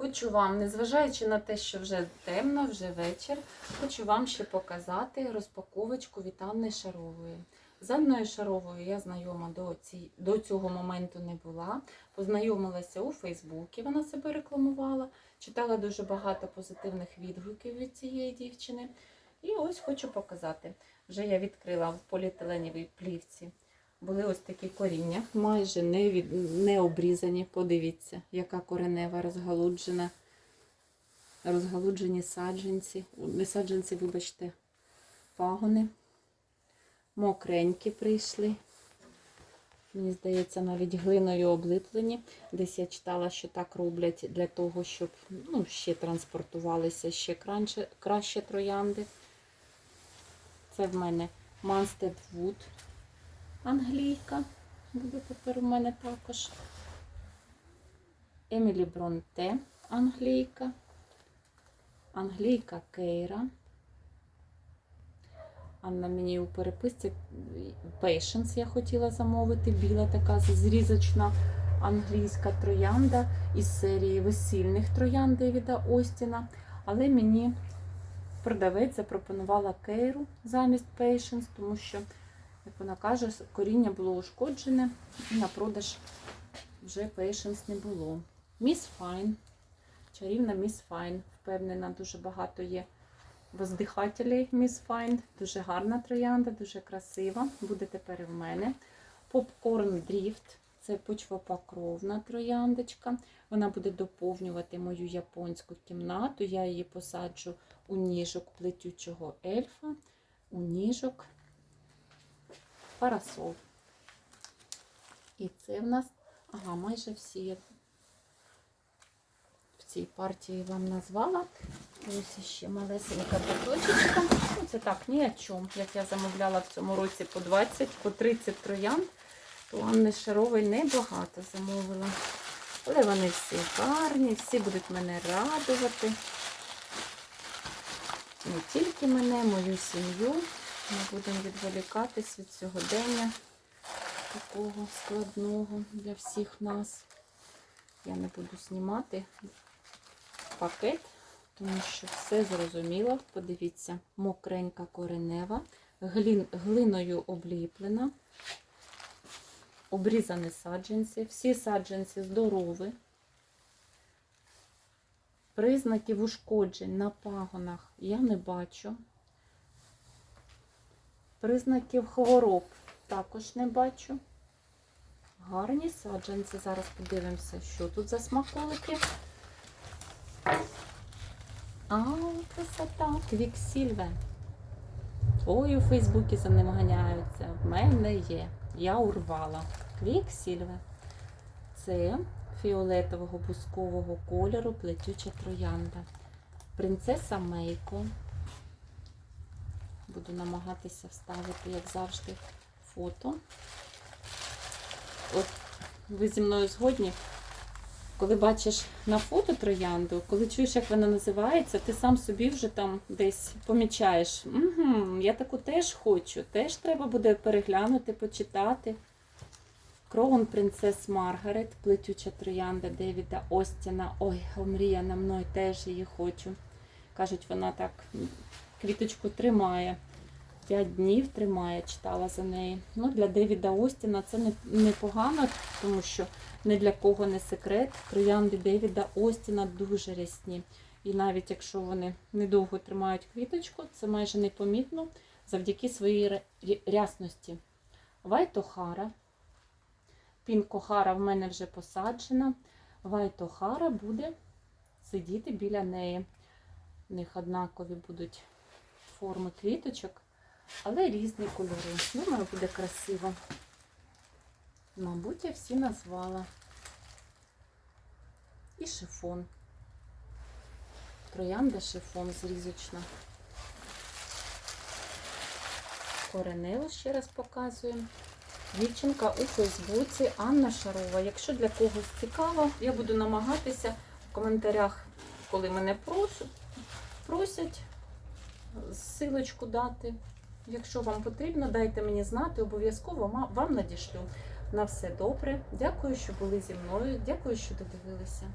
Хочу вам, незважаючи на те, що вже темно, вже вечір, хочу вам ще показати розпаковочку від Анни Шарової. З Анною Шаровою я знайома до, ці, до цього моменту не була. Познайомилася у Фейсбуці, вона себе рекламувала, читала дуже багато позитивних відгуків від цієї дівчини. І ось хочу показати. Вже я відкрила в поліетиленовій плівці. Були ось такі коріння, майже не, від... не обрізані. Подивіться, яка коренева розгалуджена. Розгалуджені саджанці. Не саджанці, вибачте, пагони. Мокренькі прийшли. Мені здається, навіть глиною облиплені. Десь я читала, що так роблять для того, щоб ну, ще транспортувалися ще краще, краще троянди. Це в мене Mustard Wood англійка. Буде тепер у мене також. Емілі Бронте англійка. Англійка Кейра. Анна мені у переписці Patience я хотіла замовити. Біла така зрізочна англійська троянда із серії весільних троянд Девіда Остіна. Але мені продавець запропонувала Кейру замість Patience, тому що як вона каже, коріння було ушкоджене і на продаж вже Patience не було. Міс Файн, чарівна Міс Файн. Впевнена, дуже багато є воздихателей Міс Файн. Дуже гарна троянда, дуже красива. Буде тепер і в мене. Попкорн Дріфт. Це почвопокровна трояндочка. Вона буде доповнювати мою японську кімнату. Я її посаджу у ніжок плетючого ельфа, у ніжок парасол. І це в нас, ага, майже всі в цій партії вам назвала. Ось ще малесенька буточечка. Ну, це так, ні о чому. Як я замовляла в цьому році по 20, по 30 троянд, то Анни Шарової небагато замовила. Але вони всі гарні, всі будуть мене радувати. Не тільки мене, мою сім'ю. Ми будемо відволікатись від сьогодення такого складного для всіх нас. Я не буду знімати пакет, тому що все зрозуміло. Подивіться, мокренька коренева, глін, глиною обліплена, обрізані саджанці. Всі саджанці здорові. Признаків ушкоджень на пагонах я не бачу. Признаків хвороб також не бачу. Гарні саджанці. Зараз подивимося, що тут за смаколики. А, красота, квіксільве. Ой, у Фейсбуці за ним ганяються. В мене є. Я урвала. Квіксільве. Це фіолетового бускового кольору плетюча троянда. Принцеса Мейко. Буду намагатися вставити, як завжди, фото. От ви зі мною згодні, коли бачиш на фото троянду, коли чуєш, як вона називається, ти сам собі вже там десь помічаєш. Угу, я таку теж хочу, теж треба буде переглянути, почитати. Кроун принцес Маргарет, плетюча троянда Девіда Остіна. Ой, омріяна мною теж її хочу. Кажуть, вона так квіточку тримає. П'ять днів тримає, читала за неї. Ну, Для Девіда Остіна це непогано, тому що не для кого не секрет. Троянди Девіда Остіна дуже рясні. І навіть якщо вони недовго тримають квіточку, це майже непомітно завдяки своїй рясності. Вайтохара. Пінкохара в мене вже посаджена. Вайтохара буде сидіти біля неї. У них однакові будуть форми квіточок, але різні кольори. Думаю, буде красиво. Мабуть, я всі назвала. І шифон. Троянда шифон зрізочна. Коренево ще раз показуємо. Дівчинка у Фейсбуці Анна Шарова. Якщо для когось цікаво, я буду намагатися в коментарях, коли мене просять, просять силочку дати. Якщо вам потрібно, дайте мені знати, обов'язково вам надішлю. На все добре. Дякую, що були зі мною. Дякую, що додивилися.